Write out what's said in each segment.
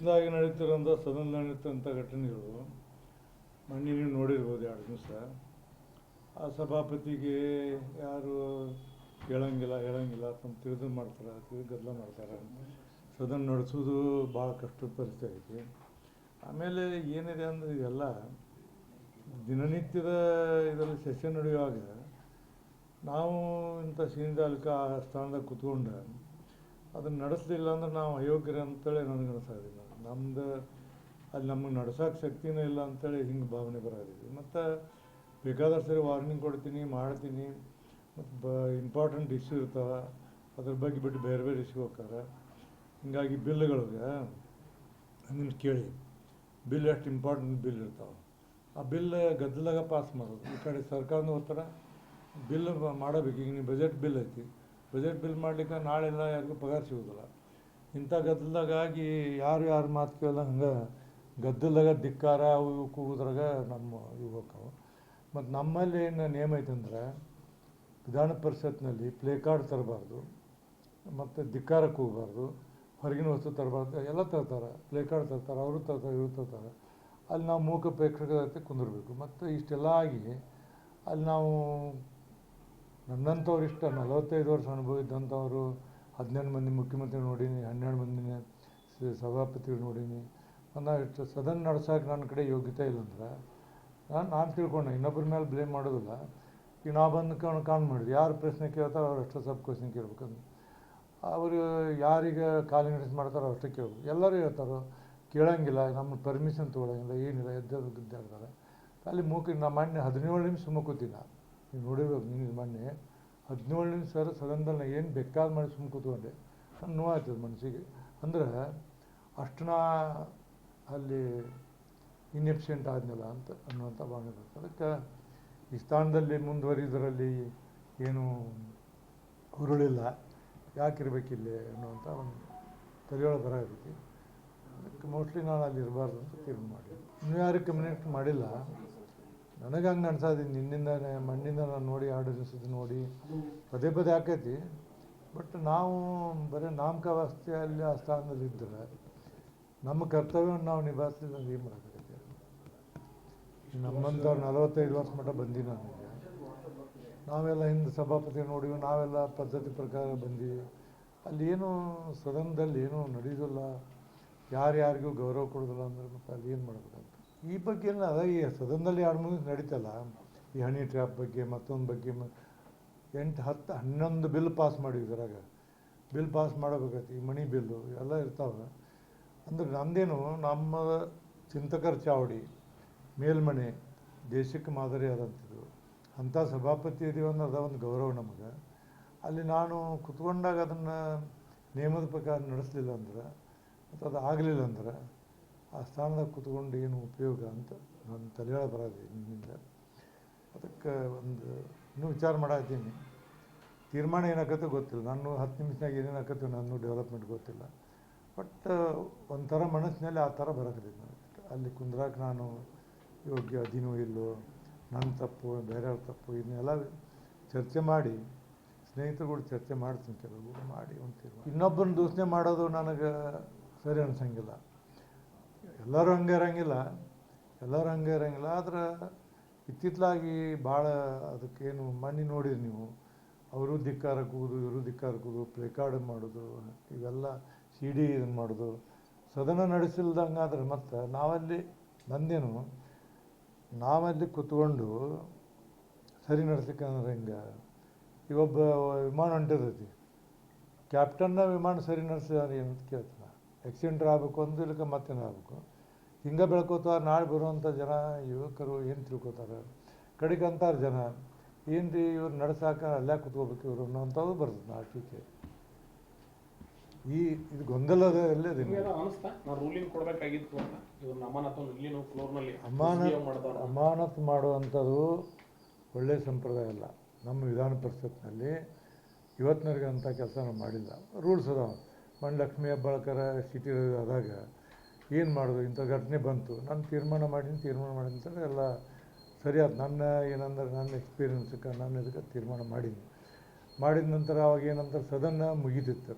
ಇದಾಗಿ ನಡೀತಿರೋಂಥ ಸದನ ನಡೀತಂಥ ಘಟನೆಗಳು ಮೊನ್ನೆ ನೀವು ನೋಡಿರ್ಬೋದು ಎರಡು ದಿವಸ. ಆ ಸಭಾಪತಿಗೆ ಯಾರು ಹೇಳಂಗಿಲ್ಲ ಹೇಳಂಗಿಲ್ಲ, ತಮ್ಮ ತಿಳಿದು ಮಾಡ್ತಾರೆ, ತಿಳಿದು ಗದ್ದಲ ಮಾಡ್ತಾರೆ. ಸದನ ನಡೆಸೋದು ಭಾಳ ಕಷ್ಟದ ಪರಿಸ್ಥಿತಿ ಐತಿ. ಆಮೇಲೆ ಏನಿದೆ ಅಂದರೆ ಇದೆಲ್ಲ ದಿನನಿತ್ಯದ ಇದರಲ್ಲಿ ಸೆಷನ್ ನಡೆಯುವಾಗ ನಾವು ಇಂಥ ಸೀನಿದಾಲ್ಕ ಆ ಸ್ಥಾನದಾಗ ಕೂತ್ಕೊಂಡು ಅದನ್ನು ನಡೆಸಲಿಲ್ಲ ಅಂದ್ರೆ ನಾವು ಅಯೋಗ್ಯರು ಅಂತೇಳಿ ನನಗೆ ಅನಿಸೋದಿಲ್ಲ. ನಮ್ದು ಅಲ್ಲಿ ನಮಗೆ ನಡ್ಸೋಕೆ ಶಕ್ತಿನೂ ಇಲ್ಲ ಅಂತೇಳಿ ಹಿಂಗೆ ಭಾವನೆ ಬರೋದಿದೆ. ಮತ್ತು ಬೇಕಾದಷ್ಟು ಸರಿ ವಾರ್ನಿಂಗ್ ಕೊಡ್ತೀನಿ, ಮಾಡ್ತೀನಿ. ಮತ್ತು ಬ ಇಂಪಾರ್ಟೆಂಟ್ ಇಶ್ಯೂ ಇರ್ತಾವೆ, ಅದ್ರ ಬಗ್ಗೆ ಬಿಟ್ಟು ಬೇರೆ ಬೇರೆ ಇಶ್ಯೂ ಹೋಗ್ತಾರೆ. ಹಿಂಗಾಗಿ ಬಿಲ್ಗಳಿಗೆ ನಿನ್ನ ಕೇಳಿ. ಬಿಲ್ ಎಷ್ಟು ಇಂಪಾರ್ಟೆಂಟ್ ಬಿಲ್ ಇರ್ತಾವೆ. ಆ ಬಿಲ್ ಗದ್ದಲಾಗ ಪಾಸ್ ಮಾಡೋದು. ಈ ಕಡೆ ಸರ್ಕಾರನೂ ಹೋಗ್ತಾರೆ. ಬಿಲ್ ಮಾಡಬೇಕು. ಈಗ ನೀವು ಬಜೆಟ್ ಬಿಲ್ ಐತಿ. ಬಜೆಟ್ ಬಿಲ್ ಮಾಡ್ಲಿಕ್ಕೆ ನಾಳೆಲ್ಲ ಯಾರಿಗೂ ಪಗಾರ ಸಿಗೋದಿಲ್ಲ. ಇಂಥ ಗದ್ದಲದಾಗಾಗಿ ಯಾರು ಯಾರು ಮಾತು ಕೇಳಲ್ಲ ಹಂಗೆ ಗದ್ದಲದಾಗ ಧಿಕ್ಕಾರ ಅವು ಇವು ಕೂಗುದ್ರಾಗ ನಮ್ಮ ಹೋಗ್ತಾವೆ ಮತ್ತು ನಮ್ಮಲ್ಲಿ ಏನು ನಿಯಮ ಐತಂದ್ರೆ ವಿಧಾನ ಪರಿಷತ್ನಲ್ಲಿ ಪ್ಲೇ ಕಾರ್ಡ್ ತರಬಾರ್ದು, ಮತ್ತು ಧಿಕ್ಕಾರಕ್ಕೆ ಹೋಗಬಾರ್ದು ಹೊರಗಿನ ವಸ್ತು ತರಬಾರ್ದು, ಎಲ್ಲ ತರ್ತಾರೆ. ಪ್ಲೇ ಕಾರ್ಡ್ ತರ್ತಾರೆ, ಅವರು ತರ್ತಾರೆ, ಇವರು ತರ್ತಾರೆ. ಅಲ್ಲಿ ನಾವು ಮೂಕ ಪ್ರೇಕ್ಷಕರ ಜೊತೆ ಕುಂದಿರಬೇಕು. ಮತ್ತು ಇಷ್ಟೆಲ್ಲ ಆಗಿ ಅಲ್ಲಿ ನಾವು ನನ್ನಂಥವ್ರು ಇಷ್ಟ. ನಲವತ್ತೈದು ವರ್ಷ ಅನುಭವ ಇದ್ದಂಥವ್ರು ಹದಿನೆಂಟು ಮಂದಿ ಮುಖ್ಯಮಂತ್ರಿ ನೋಡೀನಿ, ಹನ್ನೆರಡು ಮಂದಿನ ಸಭಾಪತಿಗಳು ನೋಡೀನಿ. ಇಷ್ಟು ಸದನ ನಡ್ಸೋಕೆ ನನ್ನ ಕಡೆ ಯೋಗ್ಯತೆ ಇಲ್ಲ ಅಂದ್ರೆ, ನಾನು ನಾನು ತಿಳ್ಕೊಂಡೆ ಇನ್ನೊಬ್ಬರ ಮೇಲೆ ಬ್ಲೇಮ್ ಮಾಡೋದಿಲ್ಲ. ಈಗ ನಾ ಬಂದು ಕಾಣ್ ಕಾಣ್ ಮಾಡಿದ್ವಿ ಯಾರು ಪ್ರಶ್ನೆ ಕೇಳ್ತಾರೋ ಅವ್ರು ಅಷ್ಟು ಸಬ್ ಕ್ವಶನ್ ಕೇಳ್ಬೇಕಂದ್ರೆ ಅವರು ಯಾರಿಗೆ ಕಾಲಿಂಗ್ ನಡೆಸಿ ಮಾಡ್ತಾರೋ ಅಷ್ಟೇ ಕೇಳ್ಬೇಕು. ಎಲ್ಲರೂ ಹೇಳ್ತಾರೋ, ಕೇಳೋಂಗಿಲ್ಲ, ನಮ್ಮ ಪರ್ಮಿಷನ್ ತೊಗೊಳಂಗಿಲ್ಲ, ಏನಿಲ್ಲ ಎದ್ದು ಗುದ್ದಾಡ್ತಾರೆ ಅಲ್ಲಿ ಮೂಕಿ ನಾ ಮೊನ್ನೆ ಹದಿನೇಳು ನಿಮಿಷ ಸುಮ್ಮ ನೀವು ನೋಡಿರ್ಬೇಕು, ನೀನು ಮೊನ್ನೆ ಹದಿನೇಳು ನಿಮಿಷ ಸರ್ ಸದನದಲ್ಲಿ ಏನು ಬೇಕಾದ ಮಾಡಿ ಸುಮ್ಮನೆ ಕೂತ್ಕೊಂಡೆ. ನಾನು ನೋವಾಗ್ತದೆ ಮನಸ್ಸಿಗೆ. ಅಂದ್ರೆ ಅಷ್ಟು ನಾ ಅಲ್ಲಿ ಇನ್ಎಫಿಷಿಯೆಂಟ್ ಆದ್ನಲ್ಲ ಅಂತ ಅನ್ನುವಂಥ ಭಾವನೆ ಬರ್ತದೆ. ಅದಕ್ಕೆ ಈ ಸ್ಥಾನದಲ್ಲಿ ಮುಂದುವರಿದರಲ್ಲಿ ಏನು ಹುರುಳಿಲ್ಲ. ಯಾಕಿರ್ಬೇಕಿಲ್ಲ ಅನ್ನುವಂಥ ಒಂದು ತಲೆಯೊಳಗೆ ಬರ ಇರ್ತೀವಿ ಅದಕ್ಕೆ ಮೋಸ್ಟ್ಲಿ ನಾನು ಅಲ್ಲಿ ಇರಬಾರ್ದು ಅಂತ ತೀರ್ಮಾನ ಮಾಡಿ ಇನ್ನೂ ಯಾರು ಕಮ್ಯುನಿಕೇಟ್ ಮಾಡಿಲ್ಲ. ನನಗೆ ಹಂಗೆ ಅನ್ಸೋದು ನಿನ್ನಿಂದ ಮಣ್ಣಿಂದ ನಾನು ನೋಡಿ ದಿವಸದ ನೋಡಿ ಪದೇ ಪದೇ ಆಕೈತಿ ಬಟ್ ನಾವು ಬರೀ ನಾಮಕಾವಸ್ಥೆಯಲ್ಲಿ ಆ ಸ್ಥಾನದಲ್ಲಿ ಇದ್ದರೆ ನಮ್ಮ ಕರ್ತವ್ಯವನ್ನು ನಾವು ನಿಭಾಯಿಸಿದ್ರೆ ಏನು ಮಾಡೋಕ್ಕಾಗತ್ತೆ? ನಮ್ಮಂಥವ್ರು ನಲವತ್ತೈದು ವರ್ಷ ಮಟ್ಟ ಬಂದೀನಿ ನನಗೆ ನಾವೆಲ್ಲ ಹಿಂದೆ ಸಭಾಪತಿ ನೋಡಿ ನಾವೆಲ್ಲ ಪದ್ಧತಿ ಪ್ರಕಾರ ಬಂದೀವಿ. ಅಲ್ಲಿ ಏನು ಸದನದಲ್ಲಿ ಏನೂ ನಡೆಯೋದಿಲ್ಲ. ಯಾರ್ಯಾರಿಗೂ ಗೌರವ ಕೊಡೋದಿಲ್ಲ ಅಂದ್ರೆ ಮತ್ತೆ ಅಲ್ಲಿ ಏನು ಮಾಡ್ಬೇಕಂತ ಈ ಬಗ್ಗೆ ಅದ, ಈ ಸದನದಲ್ಲಿ ಎರಡು ಮೂರು ನಡೀತಲ್ಲ. ಈ ಹನಿ ಟ್ರ್ಯಾಪ್ ಬಗ್ಗೆ ಮತ್ತೊಂದು ಬಗ್ಗೆ ಎಂಟು, ಹತ್ತು, ಹನ್ನೊಂದು ಬಿಲ್ ಪಾಸ್ ಮಾಡಿವಿ ಇದ್ರಾಗ ಬಿಲ್ ಪಾಸ್ ಮಾಡಬೇಕಾಯ್ತು, ಈ ಮಣಿ ಬಿಲ್ಲು ಎಲ್ಲ ಇರ್ತಾವೆ. ಅಂದ್ರೆ ನಂದೇನು, ನಮ್ಮ ಚಿಂತಕರ ಚಾವಡಿ, ಮೇಲ್ಮನೆ, ದೇಶಕ್ಕೆ ಮಾದರಿ ಆದಂಥದ್ದು. ಅಂಥ ಸಭಾಪತಿ ಇದೀವಿ ಅನ್ನೋ ಅದ ಒಂದು ಗೌರವ ನಮಗೆ. ಅಲ್ಲಿ ನಾನು ಕುತ್ಕೊಂಡಾಗ ಅದನ್ನು ನಿಯಮದ ಪ್ರಕಾರ ನಡೆಸಲಿಲ್ಲ ಅಂದ್ರೆ ಮತ್ತು ಅದು ಆಗಲಿಲ್ಲ ಅಂದ್ರೆ ಆ ಸ್ಥಾನದಾಗ ಕೂತ್ಕೊಂಡು ಏನು ಉಪಯೋಗ ಅಂತ ನನ್ನ ತಲೆಯೊಳಗೆ ಬರೋದು ನಿಮ್ಮಿಂದ. ಅದಕ್ಕೆ ಒಂದು ಇನ್ನೂ ವಿಚಾರ ಮಾಡತ್ತೀನಿ ತೀರ್ಮಾನ ಏನಾಗತ್ತೆ ಗೊತ್ತಿಲ್ಲ. ನಾನು ಹತ್ತು ನಿಮಿಷನಾಗ ಏನೇನು ಆಕತ್ತೆ ನಾನು ಡೆವಲಪ್ಮೆಂಟ್ ಗೊತ್ತಿಲ್ಲ. ಬಟ್ ಒಂಥರ ಮನಸ್ಸಿನಲ್ಲಿ ಆ ಥರ ಬರೋದಿಲ್ಲ ಅಲ್ಲಿ ಕುಂದ್ರಾಕ ನಾನು ಯೋಗ್ಯ ಅದಿನೂ ಇಲ್ಲೋ ನನ್ನ ತಪ್ಪು, ಬೇರೆಯವ್ರ ತಪ್ಪು ಇದನ್ನೆಲ್ಲ ಚರ್ಚೆ ಮಾಡಿ, ಸ್ನೇಹಿತರುಗಳು ಚರ್ಚೆ ಮಾಡ್ತೀನಿ ಕೆಲವು ಮಾಡಿ ಒಂದು ತೀರ್ಮಾನ. ಇನ್ನೊಬ್ಬರನ್ನ ದೂಷಣೆ ಮಾಡೋದು ನನಗೆ ಸರಿ ಅನ್ಸಂಗಿಲ್ಲ. ಎಲ್ಲರೂ ಹಂಗೆ ಇರಂಗಿಲ್ಲ, ಎಲ್ಲರೂ ಹಂಗೆ ಇರಂಗಿಲ್ಲ. ಆದ್ರೆ ಇತ್ತಿತ್ತಲಾಗಿ ಭಾಳ ಅದಕ್ಕೇನು ಮಣ್ಣಿ ನೋಡಿರಿ ನೀವು. ಅವರು ಧಿಕ್ಕಾರ ಕೂಗೋದು, ಇವರು ಧಿಕ್ಕಾರ ಕೂಗುದು ಪ್ಲೇ ಕಾರ್ಡ್ ಮಾಡೋದು, ಇವೆಲ್ಲ ಸಿ ಡಿ ಇದನ್ನು ಮಾಡೋದು. ಸದನ ನಡೆಸಿಲ್ದಂಗಾದ್ರೆ ಮತ್ತು ನಾವಲ್ಲಿ ನಂದೇನು, ನಾವಲ್ಲಿ ಕೂತ್ಕೊಂಡು ಸರಿ ನಡೆಸ್ಲಿಕ್ಕಂದ್ರೆ ಹಿಂಗೆ? ಈಗ ಒಬ್ಬ ವಿಮಾನ ಹೊಂಟಿರ್ತೈತಿ. ಕ್ಯಾಪ್ಟನ್ನ ವಿಮಾನ ಸರಿ ನಡೆಸಿದ ಏನು ಅಂತ ಕೇಳ್ತಾನೆ. ಆಕ್ಸಿಡೆಂಟ್ ಆಗಬೇಕು ಅಂದ್ರೆ ಇಲ್ಲಕ ಮತ್ತೇನು ಹಿಂಗೆ ಬೆಳ್ಕೋತಾರೆ ನಾಳೆ ಬರುವಂಥ ಜನ ಯುವಕರು ಏನು ತಿಳ್ಕೊತಾರೆ? ಕಡೆಗೆ ಅಂತಾರೆ ಜನ. ಏನು ರೀ ಇವ್ರು ನಡ್ಸಾಕ ಅಲ್ಲೇ ಕುತ್ಕೋಬೇಕು ಇವರು ಅನ್ನೋಂಥದ್ದು ಬರ್ತದೆ ನಾ ಟೀಕೆ. ಈ ಇದು ಗೊಂದಲದ ಎಲ್ಲೇ ನಿಮ್ಗೆ ಏನೋ ಅನಿಸ್ತಾ? ನಾನು ರೂಲಿಂಗ್ ಕೊಡ್ಬೇಕಾಗಿತ್ತು ಅಂತ. ಇವ್ರನ್ನ ಅಮಾನತು ಅಮಾನತ್ ಮಾಡ್ತಾರ ಅಮಾನತು ಮಾಡುವಂಥದ್ದು ಒಳ್ಳೆಯ ಸಂಪ್ರದಾಯ ಅಲ್ಲ. ನಮ್ಮ ವಿಧಾನ ಪರಿಷತ್ನಲ್ಲಿ ಇವತ್ತಿನವರೆಗೆ ಅಂಥ ಕೆಲಸ ನಾವು ಮಾಡಿಲ್ಲ. ರೂಲ್ಸ್ ಅದಾವ. ಮಣ್ಣು ಲಕ್ಷ್ಮೀ ಹೆಬ್ಬಾಳ್ಕರ ಸಿಟಿ ಆದಾಗ ಏನು ಮಾಡೋದು? ಇಂಥ ಘಟನೆ ಬಂತು. ನಾನು ತೀರ್ಮಾನ ಮಾಡೀನಿ ತೀರ್ಮಾನ ಮಾಡಿ ಅಂತೇಳಿ ಎಲ್ಲ ಸರಿಯಾದ ನನ್ನ ಏನಂದ್ರೆ ನನ್ನ ಎಕ್ಸ್ಪೀರಿಯನ್ಸಕ್ಕೆ ನಾನು ಇದಕ್ಕೆ ತೀರ್ಮಾನ ಮಾಡೀನಿ ಮಾಡಿದ ನಂತರ ಅವಾಗ ಏನಂತಾರೆ ಸದನ ಮುಗಿದಿತ್ತು.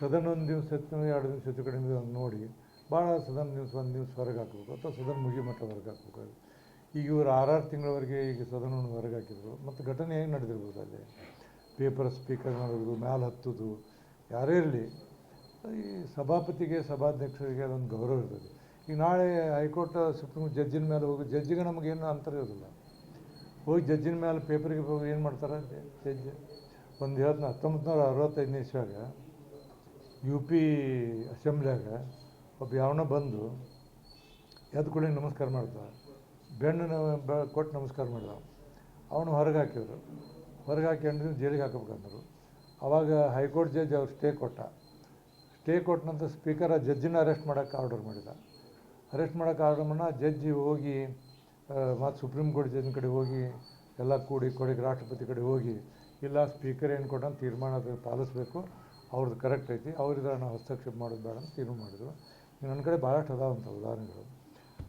ಸದನ ಒಂದು ದಿವಸ ಹೆಚ್ಚು, ಎರಡು ದಿವಸ ಹೆಚ್ಚು ಕಡಿಮೆ ನೋಡಿ ಭಾಳ ಸದನ್ ದಿವಸ, ಒಂದು ದಿವಸ ಹೊರಗೆ ಹಾಕಬೇಕು ಅಥವಾ ಸದನ್ ಮುಗಿ ಮಟ್ಟ ಹೊರಗೆ ಹಾಕಬೇಕು ಈಗ ಇವರು ಆರಾರು ತಿಂಗಳವರೆಗೆ ಈಗ ಸದನವನ್ನು ಹೊರಗೆ ಹಾಕಿದ್ರು. ಮತ್ತು ಘಟನೆ ಏನು ನಡೆದಿರ್ಬೋದು ಅಲ್ಲಿ? ಪೇಪರ್ ಸ್ಪೀಕರ್ ಮಾಡೋದು ಮ್ಯಾಲೆ ಹತ್ತೋದು, ಯಾರೇ ಇರಲಿ. ಈ ಸಭಾಪತಿಗೆ, ಸಭಾಧ್ಯಕ್ಷರಿಗೆ ಅದೊಂದು ಗೌರವ ಇರ್ತದೆ. ಈಗ ನಾಳೆ ಹೈಕೋರ್ಟ್, ಸುಪ್ರೀಂ ಜಡ್ಜಿನ ಮೇಲೆ ಹೋಗಿ, ಜಡ್ಜಿಗೆ ನಮಗೇನು ಅಂತರ ಇರೋದಿಲ್ಲ. ಹೋಗಿ ಜಡ್ಜಿನ ಮೇಲೆ ಪೇಪರಿಗೆ ಹೋಗಿ ಏನು ಮಾಡ್ತಾರೆ? ಜಡ್ಜ್ ಒಂದು ಹೇಳ್ತಾನೆ ಹತ್ತೊಂಬತ್ತು ನೂರ ಅರವತ್ತೈದನೇ ಇಸ್ವಾಗ ಯು ಪಿ ಅಸೆಂಬ್ಲಿಯಾಗ ಒಬ್ಬ ಯಾವನೋ ಬಂದು ಎದ್ದು ನಮಸ್ಕಾರ ಮಾಡ್ದ. ಬೆಣ್ಣು ಬ, ಕೊಟ್ಟು ನಮಸ್ಕಾರ ಮಾಡಿದ. ಅವನು ಹೊರಗೆ ಹಾಕಿದ್ರು. ಹೊರಗೆ ಹಾಕ್ಯಂಡು ಜೈಲಿಗೆ ಹಾಕಬೇಕಂದ್ರು. ಅವಾಗ ಹೈಕೋರ್ಟ್ ಜಡ್ಜ್ ಅವ್ರು ಸ್ಟೇ ಕೊಟ್ಟ. ಸ್ಟೇ ಕೊಟ್ಟ ನಂತರ ಸ್ಪೀಕರ್ ಜಡ್ಜಿನ ಅರೆಸ್ಟ್ ಮಾಡೋಕ್ಕೆ ಆರ್ಡರ್ ಮಾಡಿದ. ಅರೆಸ್ಟ್ ಮಾಡೋಕ್ಕೆ ಆರ್ಡರ್ ಮಾಡ ಜಡ್ಜಿ ಹೋಗಿ ಮತ್ತು ಸುಪ್ರೀಂ ಕೋರ್ಟ್ ಜಡ್ಜಿನ ಕಡೆ ಹೋಗಿ, ಎಲ್ಲ ಕೂಡಿ ಕೊಡಿಗೆ ರಾಷ್ಟ್ರಪತಿ ಕಡೆ ಹೋಗಿ, ಇಲ್ಲ ಸ್ಪೀಕರ್ ಏನು ಕೊಟ್ಟಂತ ತೀರ್ಮಾನ ಅದು ಪಾಲಿಸ್ಬೇಕು, ಅವ್ರದ್ದು ಕರೆಕ್ಟ್ ಐತಿ ಅವ್ರಿಗೆ ನಾವು ಹಸ್ತಕ್ಷೇಪ ಮಾಡೋದು ಬೇಡ ಅಂತ ತೀರ್ಮಾನ ಮಾಡಿದ್ರು. ನನ್ನ ಕಡೆ ಭಾಳಷ್ಟು ಅದಾವಂಥ ಉದಾಹರಣೆಗಳು.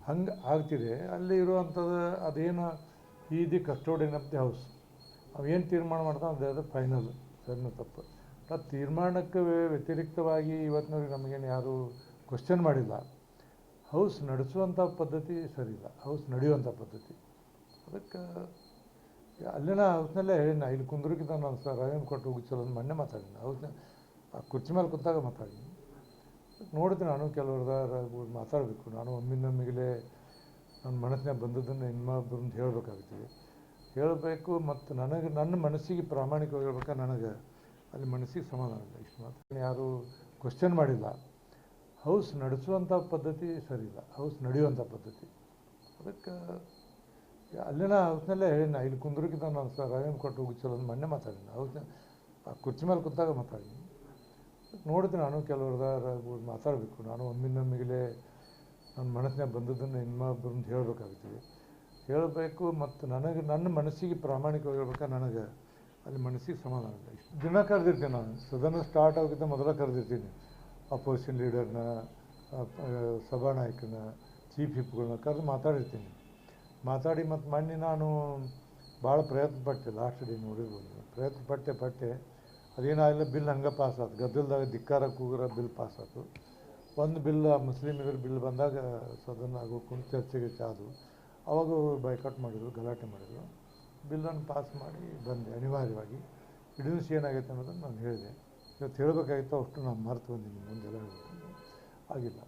ಹಂಗೆ ಆಗ್ತಿದೆ, ಅಲ್ಲಿ ಇರುವಂಥದ್ದು ಅದೇನು ಈ the custodian of the house ಅವೇನು ತೀರ್ಮಾನ ಮಾಡ್ತಾವೆ ಅದು ಫೈನಲ್ ಸಣ್ಣ ತಪ್ಪು. ಆ ತೀರ್ಮಾನಕ್ಕೆ ವ್ಯ- ವ್ಯತಿರಿಕ್ತವಾಗಿ ಇವತ್ತಿನವ್ರಿಗೆ ನಮಗೇನು ಯಾರೂ ಕ್ವಶನ್ ಮಾಡಿಲ್ಲ. ಹೌಸ್ ನಡೆಸುವಂಥ ಪದ್ಧತಿ ಸರಿ ಇಲ್ಲ ಹೌಸ್ ನಡೆಯುವಂಥ ಪದ್ಧತಿ. ಅದಕ್ಕೆ, ಅಲ್ಲಿನ ಹೌಸ್ನಲ್ಲೇ ಹೇಳಿನ ಇಲ್ಲಿ ಕುಂದ್ರಕ್ಕಿಂತ ನಾನು ಸರ್ ರಾಯನ್ ಕೊಟ್ಟು ಹೋಗಿ ಮೊನ್ನೆ ಮಾತಾಡಿನ ಹೌಸ್ನ ಆ ಕುರ್ಚಿ ಮೇಲೆ ಕುಂತಾಗ ಮಾತಾಡಿನಿ ನೋಡಿದ್ರೆ ನಾನು ಕೆಲವ್ರದಾರ ಮಾತಾಡಬೇಕು. ನಾನು ಒಮ್ಮಿಂದೊಮ್ಮಿಗಲೇ ನನ್ನ ಮನಸ್ಸಿನಾಗ ಬಂದದ್ದನ್ನು ಇನ್ನೊಬ್ಬರನ್ನ ಹೇಳಬೇಕಾಗ್ತದೆ. ಹೇಳಬೇಕು ಮತ್ತು ನನಗೆ, ನನ್ನ ಮನಸ್ಸಿಗೆ ಪ್ರಾಮಾಣಿಕವಾಗಿ ನನಗೆ ಅಲ್ಲಿ ಮನಸ್ಸಿಗೆ ಸಮಾಧಾನ ಇಲ್ಲ. ಇಷ್ಟು ಮಾತ್ರ. ಯಾರೂ ಕ್ವಶನ್ ಮಾಡಿಲ್ಲ. ಹೌಸ್ ನಡೆಸುವಂಥ ಪದ್ಧತಿ ಸರಿ ಇಲ್ಲ. ಹೌಸ್ ನಡೆಯುವಂಥ ಪದ್ಧತಿ. ಅದಕ್ಕೆ ಅಲ್ಲಿನ ಹೌಸ್ನಲ್ಲೇ ಹೇಳಿನ ಇಲ್ಲಿ ಕುಂದ್ರಕ್ಕಿಂತ ನಾನು ಸರ್ ರಾಯನ್ ಕೊಟ್ಟು ಹೋಗಿ ಅಂತ ಮೊನ್ನೆ ಮಾತಾಡಿನ ಹೌಸ್ ಕುರ್ಚಿ ಮೇಲೆ ಕುಂತಾಗ ಮಾತಾಡಿನಿ ನೋಡಿದ್ರೆ ನಾನು ಕೆಲವ್ರದಾರ ಮಾತಾಡಬೇಕು. ನಾನು ಒಮ್ಮಿಂದೊಮ್ಮಿಗಲೇ ನನ್ನ ಮನಸ್ಸಿನಾಗ ಬಂದದ್ದನ್ನು ಇನ್ನೊಬ್ಬರನ್ನ ಹೇಳಬೇಕಾಗ್ತದೆ. ಹೇಳಬೇಕು ಮತ್ತು ನನಗೆ ನನ್ನ ಮನಸ್ಸಿಗೆ ಪ್ರಾಮಾಣಿಕವಾಗಿ ಹೇಳ್ಬೇಕಾದ್ರೆ ನನಗೆ ಅಲ್ಲಿ ಮನಸ್ಸಿಗೆ ಸಮಾಧಾನ ಇಲ್ಲ ಇಷ್ಟು ದಿನ ಕರೆದಿರ್ತೀನಿ ನಾನು. ಸದನ ಸ್ಟಾರ್ಟ್ ಆಗೋಕ್ಕಿಂತ ಮೊದಲ ಕರೆದಿರ್ತೀನಿ. ಅಪೋಸಿಷನ್ ಲೀಡರ್ನ ಸಭಾನಾಯಕನ ಚೀಫ್ ವಿಪ್ಗಳನ್ನ ಕರೆದು ಮಾತಾಡಿರ್ತೀನಿ. ಮಾತಾಡಿ ಮತ್ತು ಮೊನ್ನೆ ನಾನು ಭಾಳ ಪ್ರಯತ್ನ ಪಟ್ಟೆ ಲಾಸ್ಟ್ ಡೇ ನೋಡಿರ್ಬೋದು. ಪ್ರಯತ್ನ ಪಟ್ಟೆ ಪಟ್ಟೆ ಅದೇನಾಗಿಲ್ಲ ಬಿಲ್ ಹಂಗೆ ಪಾಸ್ ಆಯ್ತು ಗದ್ದಲ್ದಾಗ ಧಿಕ್ಕಾರ, ಕೂಗರ ಬಿಲ್ ಪಾಸ್ ಆಯ್ತು ಒಂದು ಬಿಲ್ ಮುಸ್ಲಿಮರ ಬಿಲ್ ಬಂದಾಗ ಸದನ ಆಗೋ ಕುಂತ ಚರ್ಚೆಗೆ ಚಾದು ಅವಾಗ ಬೈಕಾಟ್ ಮಾಡಿದ್ರು, ಗಲಾಟೆ ಮಾಡಿದರು. ಬಿಲ್ಲನ್ನು ಪಾಸ್ ಮಾಡಿ ಬಂದೆ, ಅನಿವಾರ್ಯವಾಗಿ. ಇಡೀಸ್ ಏನಾಗೈತೆ ಅನ್ನೋದನ್ನು ನಾನು ಹೇಳಿದೆ. ಇವತ್ತು ಹೇಳಬೇಕಾಗಿತ್ತು, ಅಷ್ಟು ನಾನು ಮರೆತು ಬಂದೀನಿ ಮುಂದೆಲ್ಲ ಆಗಿಲ್ಲ.